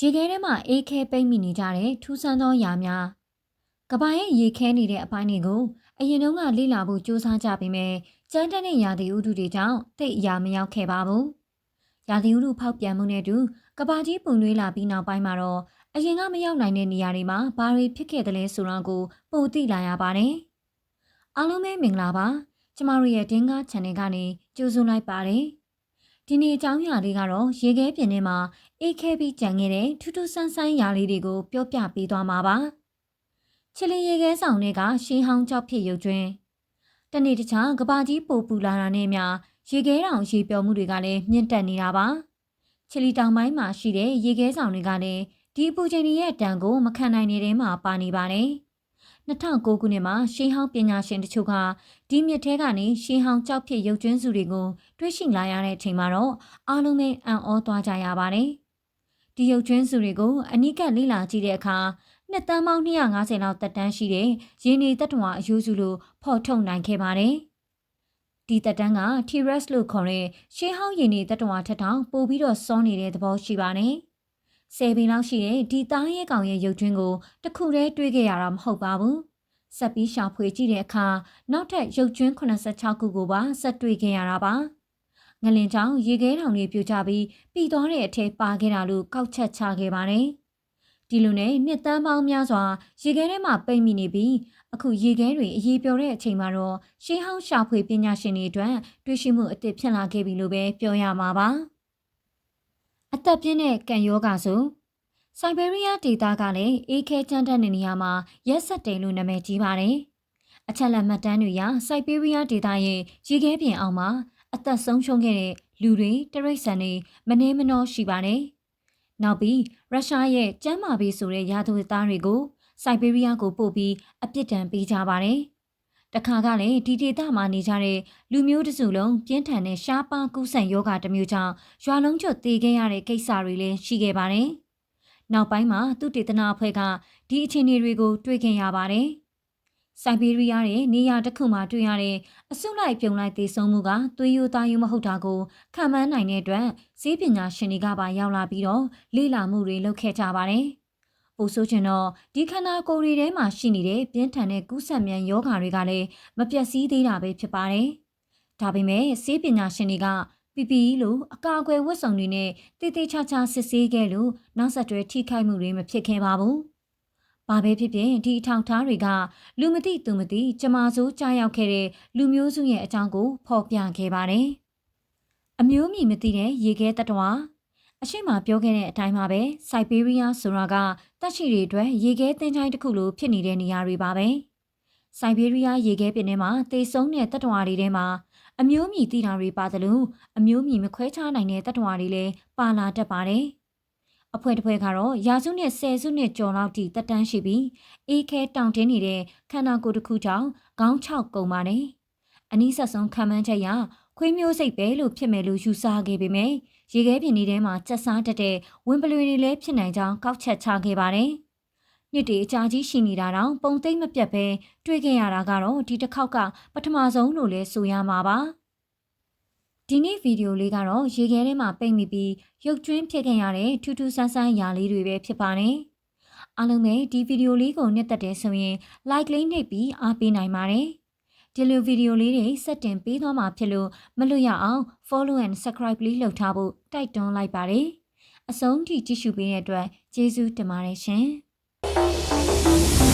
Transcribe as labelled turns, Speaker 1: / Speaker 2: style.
Speaker 1: ရေခဲထဲမှာအေးခဲပိတ်မိနေကြတဲ့ထူးဆန်းသောຢာများကဘာရဲ့ရေခဲနေတဲ့အပိုင်းတွေကိုအရင်တုန်းကလေ့လာဖို့ကြိုးစားကြပေမဲ့ကျန်းတဲ့ရာသီဥတုတွေကြောင့်တိတ်အရာမရောက်ခဲ့ပါဘူး။ရာသီဥတုဖောက်ပြန်မှုနဲ့အတူကဘာကြီးပုံနှွေးလာပြီးနောက်ပိုင်းမှာတော့အရင်ကမရောက်နိုင်တဲ့နေရာတွေမှာဘာတွေဖြစ်ခဲ့တယ်လဲဆိုတော့ကိုပိုသိလာရပါတယ်။အားလုံးပဲမင်္ဂလာပါ။ကျမတို့ရဲ့တင်းကား channel ကနေကြိုဆိုလိုက်ပါတယ်။ ဒီနေ့အကြောင်းအရာလေးကတော့ရေခဲပြင်ထဲမှာအေးခဲပြီးကြံခဲ့တဲ့ထူးထူးဆန်းဆန်းရာလေးတွေကိုပြောပြပေးသွားမှာပါ။ချီလီရေခဲဆောင်တွေကရှင်းဟောင်းကြောက်ဖြစ်ရုပ်ကျွင်းတနေ့တခြားကဘာကြီးပိုပူလာတာနဲ့မြရေခဲတောင်ရေပျော်မှုတွေကလည်းမြင့်တက်နေတာပါ။ချီလီတောင်ပိုင်းမှာရှိတဲ့ရေခဲဆောင်တွေကလည်းဒီအပူချိန်တွေရဲ့တန်ကိုမခံနိုင်နေတဲ့မှာပါနေပါတယ်။ 2009ခုနှစ်မှာရှင်းဟောင်းပညာရှင်တချို့ကဒီမြစ်ထဲကနေရှင်းဟောင်းကြောက်ဖြစ်ရုပ်ကျွင်းစုတွေကိုတွေ့ရှိလာရတဲ့အချိန်မှာတော့အားလုံးပဲအံ့ဩသွားကြရပါတယ်။ဒီရုပ်ကျွင်းစုတွေကိုအနိကလေ့လာကြည့်တဲ့အခါနှစ်တန်းပေါင်း250လောက်တက်တန်းရှိတဲ့ရင်းနေတတ္တဝါအယူစုလိုဖော်ထုတ်နိုင်ခဲ့ပါတယ်။ဒီတက်တန်းက T-Rex လို့ခေါ်တဲ့ရှင်းဟောင်းရင်းနေတတ္တဝါထက်တောင်ပိုပြီးတော့စောနေတဲ့သဘောရှိပါတယ်။ ဆယ်ပင်လောက်ရှိတဲ့ဒီသားရဲကောင်ရဲ့ရုပ်ကျွင်းကိုတခုတည်းတွေ့ခဲ့ရတာမဟုတ်ပါဘူး။ဆက်ပြီးရှာဖွေကြည့်တဲ့အခါနောက်ထပ်ရုပ်ကျွင်း86ခုကိုပါဆက်တွေ့ခဲ့ရတာပါ။ငလင်ချောင်းရေခဲတောင်တွေပြိုကျပြီးပြီးသွားတဲ့အထက်ပါခဲ့တာလို့ကောက်ချက်ချခဲ့ပါတယ်။ဒီလိုနဲ့နှစ်တန်းပေါင်းများစွာရေခဲထဲမှာပိတ်မိနေပြီးအခုရေခဲတွေအရေးပြောတဲ့အချိန်မှာတော့ရှေးဟောင်းရှာဖွေပညာရှင်တွေအတွက်တွေ့ရှိမှုအသစ်ဖြစ်လာခဲ့ပြီလို့ပဲပြောရမှာပါ။ အသက်ပြင်းတဲ့ကံယောဂါဆိုဆိုင်ဘေးရီးယားဒေသကလည်းအေးခဲချမ်းတဲ့နေရာမှာရက်ဆက်တယ်လို့နာမည်ကြီးပါတယ်။အချက်လက်မှတ်တမ်းတွေအရဆိုင်ဘေးရီးယားဒေသရဲ့ရေခဲပြင်အောင်မှာအသက်ဆုံးရှုံးခဲ့တဲ့လူတွေတရိတ်ဆန်တွေမနှဲမနှောရှိပါတယ်။နောက်ပြီးရုရှားရဲ့ကျမ်းမာပေးဆိုတဲ့ယာသူသားတွေကိုစိုက်ဘေးရီးယားကိုပို့ပြီးအပြစ်ဒဏ်ပေးကြပါတယ်။ တခါကလည်းဒီဒေသမှာနေကြတဲ့လူမျိုးတစုလုံးပြင်းထန်တဲ့ရှားပါးကူးစက်ယောဂတစ်မျိုးကြောင့်ရွာလုံးကျွတ်သေခဲ့ရတဲ့ကိစ္စတွေလည်းရှိခဲ့ပါတယ်။နောက်ပိုင်းမှာသူတေသနာအဖွဲ့ကဒီအခြေအနေတွေကိုတွေ့ခင်ရပါတယ်။စိုက်ဘေးရီးယားရဲ့နေရာတစ်ခုမှာတွေ့ရတဲ့အစုလိုက်ပြုံလိုက်သေဆုံးမှုကသွေးရိုးသားရိုးမဟုတ်တာကိုခံမှန်းနိုင်တဲ့အတွက်ဈေးပညာရှင်တွေကပါရောက်လာပြီးတော့လေ့လာမှုတွေလုပ်ခဲ့ကြပါတယ်။ ပိုဆိုးချင်တော့ဒီခန္ဓာကိုယ်တွေထဲမှာရှိနေတဲ့ပြင်းထန်တဲ့ကူးစက်မြန်ယောဂါတွေကလည်းမပြတ်စည်းသေးတာပဲဖြစ်ပါတယ်။ဒါပေမဲ့ဆေးပညာရှင်တွေက PPE လို့အကာအကွယ်ဝတ်စုံတွေနဲ့တေးသေးချာချာစစ်ဆေးခဲ့လို့နောက်ဆက်တွဲထိခိုက်မှုတွေမဖြစ်ခဲ့ပါဘူး။ဘာပဲဖြစ်ဖြစ်ဒီအထောက်ထားတွေကလူမသိသူမသိကြမာစိုးကြားရောက်ခဲ့တဲ့လူမျိုးစုရဲ့အကြောင်းကိုဖော်ပြခဲ့ပါတယ်။အမျိုးမြည်မသိတဲ့ရေခဲတတဝါ အရှိမပြောခဲ့တဲ့အတိုင်းပါပဲစိုက်ဘေးရီးယားဆိုတာကတက်ရှိတွေအတွက်ရေခဲသင်္ချိုင်းတစ်ခုလိုဖြစ်နေတဲ့နေရာတွေပါပဲစိုက်ဘေးရီးယားရေခဲပင်ထဲမှာတေဆုံးတဲ့တတ္တဝါတွေထဲမှာအမျိုးမြည်တိတာတွေပါသလိုအမျိုးမြည်မခွဲခြားနိုင်တဲ့တတ္တဝါတွေလည်းပါလာတတ်ပါတယ်အဖွဲ့တစ်ဖွဲ့ကတော့ရာစုနဲ့ဆယ်စုနှစ်ကျော်လောက်ထိတက်တန်းရှိပြီးအေးခဲတောင်တင်းနေတဲ့ခန္ဓာကိုယ်တစ်ခုကြောင့်ခေါင်းချောက်ကုန်ပါတယ်အနည်းဆက်ဆုံးခံမှန်းချက်ရခွေးမျိုးစိတ်ပဲလို့ဖြစ်မယ်လို့ယူဆခဲ့ပေမယ့် ရေခဲပြင်တွေထဲမှာကျက်စားတတ်တဲ့ဝင်းပလွေတွေလည်းဖြစ်နိုင်ကြောင်းကောက်ချက်ချခဲ့ပါတယ်။နှစ်တည်အကြာကြီးရှိနေတာတော့ပုံသိမ့်မပြတ်ပဲတွေ့ခဲ့ရတာကတော့ဒီတစ်ခေါက်ကပထမဆုံးလို့လဲဆိုရမှာပါ။ဒီနေ့ဗီဒီယိုလေးကတော့ရေခဲထဲမှာပိတ်မိပြီးရုပ်ကျွင်းဖြစ်ခဲ့ရတဲ့ထူးထူးဆန်းဆန်းရာလေးတွေပဲဖြစ်ပါတယ်။အားလုံးပဲဒီဗီဒီယိုလေးကိုနှစ်သက်တယ်ဆိုရင် like လေးနှိပ်ပြီးအားပေးနိုင်ပါတယ်။ ဒီလိုဗီဒီယိုလေးတွေစက်တင်ပေးသွားမှာဖြစ်လို့မလွတ်ရအောင် follow and subscribe လေးလုပ်ထားဖို့တိုက်တွန်းလိုက်ပါတယ်။အဆုံးထိကြည့်ရှုပေးတဲ့အတွက်ကျေးဇူးတင်ပါတယ်ရှင်။